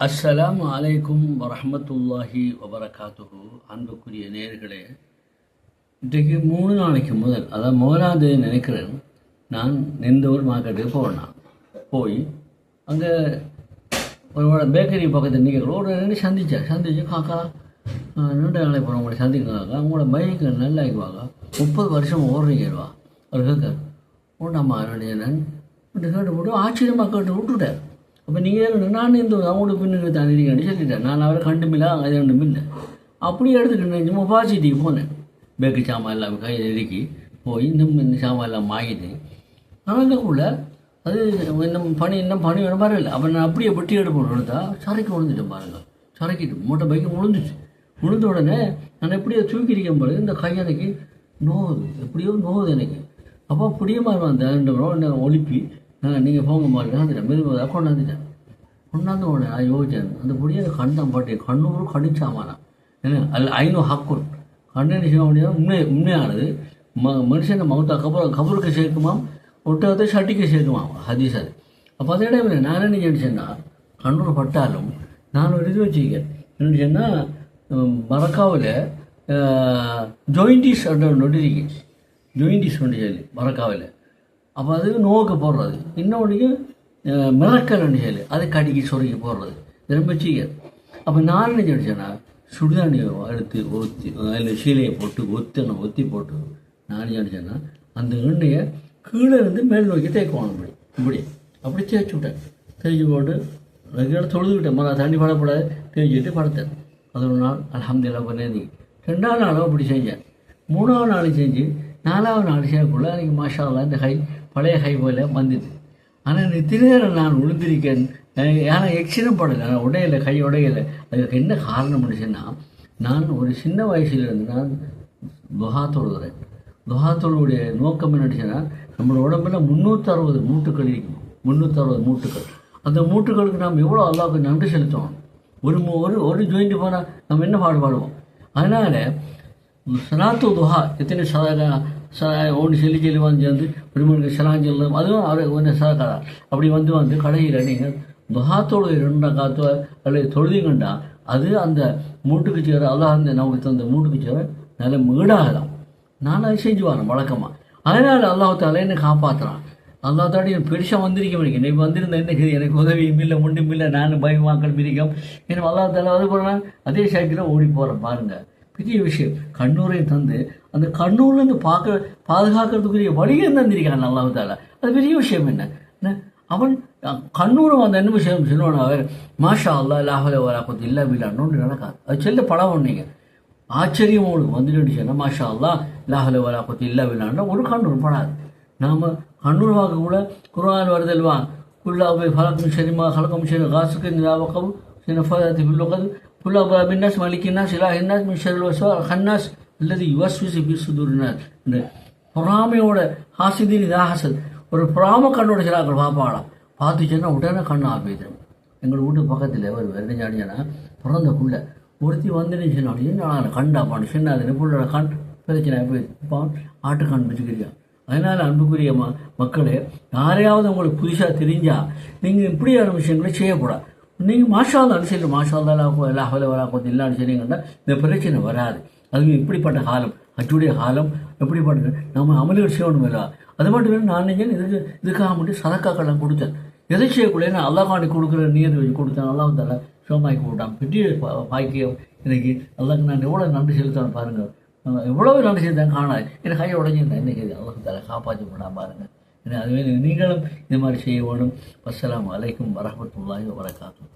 அஸ்ஸலாம் அலைக்கும் வரமத்துல்லாஹி வபரகாத்துஹு. அன்புக்குரிய நேர்களே இன்றைக்கு மூணு நாளைக்கு முதல் அதாவது முதலாம் நினைக்கிறேன் நான் நிந்தூர் மார்க்கெட்டுக்கு போனேன் போய் அங்கே ஒரு பேக்கரி பக்கத்தில் நிற்கிற ரோடு நின்று சந்திச்சேன். சந்திச்சு காக்கா நீண்ட நாளை போகிற உங்களை சந்திக்கிறாங்க உங்களோட பைக்கு நல்லா ஆக்குவாங்க முப்பது வருஷம் ஓடுறீங்கவா அவர் கேட்க உண்டாம்மா நான் கேட்டு விட்டு ஆச்சரியமாக கேட்டு விட்டுட்டேன் அப்போ நீங்கள் நான் இந்த அவங்களோட பின்னுக்கு தான் சொல்லிட்டேன். நான் அவரை கண்டுமில்ல அது ஒன்றும் இல்லை. அப்படியே எடுத்துக்கிட்டு சும்மா பாசிட்டிவ் போனேன். பேக்கு சாமான் எல்லாம் கையில் நெருக்கி போய் இன்னும் இந்த சாமான் எல்லாம் வாங்கிட்டு அங்கக்குள்ள அது இன்னும் பணி இன்னும் பணி வேணும் வரல அப்போ நான் அப்படியே வெட்டி எடுப்போம் எடுத்தா சரக்கு விழுந்துட்டேன் பாருங்க. சரக்கிட்டு மூட்டை பைக்கு விழுந்துச்சு விழுந்த உடனே நான் எப்படியோ தூக்கி இருக்கேன் போது இந்த கை எனக்கு நோவுது. எப்படியோ நோவுது எனக்கு. அப்போ பிடியமாக வந்தேன் ரெண்டு மணி ஒலிப்பி நீங்கள் போங்க மாதிரி வந்துட்டேன். மெதுவாக கொண்டாந்துட்டேன். கொண்டாந்து உடனே நான் யோசிச்சேன் அந்த பொடியை கண்டம் பாட்டு கண்ணூறு கணிச்சாமானா? என்ன அல்ல ஐநூறு ஹக்குன். கண்ணன் செய்ய முடியாது உண்மை உண்மையானது. ம மனுஷனை மௌத்தா? கபர் கபருக்கு சேர்க்குமாம்? ஒட்டகத்தை சட்டிக்கு சேர்க்குமாம். ஹதீஸ் அது. அப்போ அதே டைமில் நான் என்ன நினச்சேன்னா கண்ணூர் பட்டாலும் நான் ஒரு இது வச்சுருக்கேன். என்ன சொன்னால் மரக்காவில் ஜோயிண்டிஸ் என்ற ஒன்று ஜோயிண்டிஸ் ஒன்று சொல்லி மரக்காவில். அப்போ அது நோக்கு போடுறது. இன்னொன்று மிளக்கல் சொல்லி அது கடிக்க சொருக்கி போடுறது. இது ரொம்ப சீக்கிரம். அப்போ நான் என்ன நினச்சேன்னா சுடுதண்ணியை அழுத்து ஒத்தி அதில் சீலையை போட்டு ஒத்தனை ஒத்தி போட்டு நான் அடிச்சேன்னா அந்த எண்ணெயை கீழே இருந்து மேல் நோக்கி தேய்க்குவாங்க இப்படி இப்படி. அப்படி தேய்ச்சி விட்டேன். தேய்ச்சி போட்டு ரெகுலர் தொழுதுவிட்டேன் மரம் தண்ணி படக்கூடாது தேய்ச்சிட்டு படுத்தேன். அது ஒரு நாள் அலமதுல்லா பண்ணி ரெண்டாவது நாளும் அப்படி செஞ்சேன். மூணாவது நாள் செஞ்சு நாலாவது நாள் செய்யக்குள்ளே அன்றைக்கி மாஷாவில் இந்த கை பழைய ஹைவேல வந்தது. ஆனால் நித்திர நேரம் நான் விழுந்திருக்கேன் ஆனால் எக்ஸிடம் படலை நான் உடையலை கை உடையலை. அதுக்கு என்ன காரணம் முடிச்சுன்னா நான் ஒரு சின்ன வயசுலேருந்து நான் துஹா தொழுகிறேன் துஹா தொழுவுடைய நோக்கம் என்னடிச்சுன்னா நம்மளோட உடம்புல முந்நூற்றறுபது மூட்டுக்கள் இருக்கும். முந்நூற்றறுபது மூட்டுக்கள். அந்த மூட்டுகளுக்கு நாம் எவ்வளோ அல்லாவுக்கு நன்றி செலுத்தணும் ஒரு ஒரு ஒரு ஜாயிண்ட் போனால் நம்ம என்ன பாடுபாடுவோம் அதனால் சனாத்து துஹா எத்தனை சதா ஒன்று சொல்லி சொல்லி வந்து வந்து பெருமனுக்கு சலாம் அதுவும் அவர் ஒன்று சதக்கடா அப்படி வந்து வந்து கடையில் நீங்கள் துஹாத்தோடு ரெண்டா காத்தோ அல்லது தொழுதிங்கண்டா அது அந்த மூட்டுக்கு சேர அல்லாஹ் அந்த நமக்கு தந்த மூட்டுக்கு சேர நல்ல மீடாகலாம். நான் அதை செஞ்சு வரேன் வழக்கமாக அதனால் அல்லாஹால என்னை காப்பாற்றுறான் அல்லா தாடி பெருசாக வந்திருக்க எனக்கு இன்னைக்கு வந்திருந்த என்ன எனக்கு உதவியும் இல்லை முண்டும் இல்லை. நானும் பயமாக்கள் பிரிக்கும் ஏன்னா அல்லா தால அது போகிறேன் அதே சைக்கிளில் ஓடி போகிறேன் பாருங்கள் பெரிய விஷயம். கண்ணூரை தந்து அந்த கண்ணூர்லேருந்து பார்க்க பாதுகாக்கிறதுக்குரிய வழியை தந்திருக்கான் நல்லா தாலா அது பெரிய விஷயம் என்ன? அவன் அஹ், கண்ணூரும் அந்த என்ன விஷயம் சொல்லுவான் அவர்? மாஷா அல்லா இல்லாஹல வராக்கத்து இல்லை பில்லான்னு நடக்காது. அது செல்ல படம் ஒன்றீங்க ஆச்சரியம் அவனுக்கு வந்துட்டு சொன்னால் மாஷா அல்லா லாஹல வராக்கத்து இல்லை இல்லா ஒரு கண்ணூர் படாது. நாம் கண்ணூர் வாக்க கூட குரான் வருதல்வா குல்லாவை ஃபலக்கும் சரிமா ஹலக்கம் சரி காசுக்கு நிலாவக்கம் சினஃபதி பில்லுகது குல்லாபா பின்னாஸ் மலிக்கின்னாஸ் இலா ஹின்னாஸ் மிஷர் ஹன்னாஸ் அல்லது யுவஸ்விசி பி சுதுர்னார் இந்த பொறாமையோட ஹாசிதீன் இதா ஒரு பொறாம கண்ணோட சிலாக்கள் பார்ப்பாளாம். சொன்னால் உடனே கண்ணு ஆப்பிடுறோம் எங்கள் வீட்டு பக்கத்தில் ஒரு வெறும் பிறந்த புள்ள. ஒருத்தி வந்து சொன்னான் என்ன கண்டாப்பான் சின்ன அது புள்ளோட கண் பிரச்சனை போயிருப்பான் ஆட்டு கண் வச்சுக்கிறியான் அதனால் அன்புக்குரிய ம மக்களே யாரையாவது உங்களுக்கு புதுசாக தெரிஞ்சால் நீங்கள் இப்படியான விஷயங்களை செய்யக்கூடாது. நீங்கள் மாஷால் அனுசரிச்சு மாஷால் எல்லா ஹவல வரா கொஞ்சம் இல்லா இந்த பிரச்சனை வராது. அது இப்படிப்பட்ட காலம்? அச்சுடைய காலம் எப்படிப்பட்ட நம்ம அமல்கள் செய்யணும் இல்லை அது மட்டும் இல்லை நான் நினைச்சேன் இதுக்கு இதுக்காக மட்டும் சதக்காக்கெல்லாம் கொடுத்தேன். எதை செய்யக்கூடிய நான் அல்லாஹ் கொடுக்குற நீர் வச்சு கொடுத்தேன். அல்லாஹ் தலை சோமாக்கி விட்டான் பெரிய பாக்கியம் இன்றைக்கி அல்லாக்கு நான் எவ்வளோ நன்றி செலுத்தேன் பாருங்கள் எவ்வளோ நன்றி செலுத்தேன் காணாது. எனக்கு கையை உடஞ்சிருந்தேன் இன்னைக்கு அல்லாஹ் தலை காப்பாற்றி விடாம பாருங்கள் ஏன்னா அதுவே நீங்களும் இது மாதிரி செய்ய வேணும். அஸ்லாம் வலைக்கும் வரஹ்மத்துல்லாஹி வபரகாத்துஹு.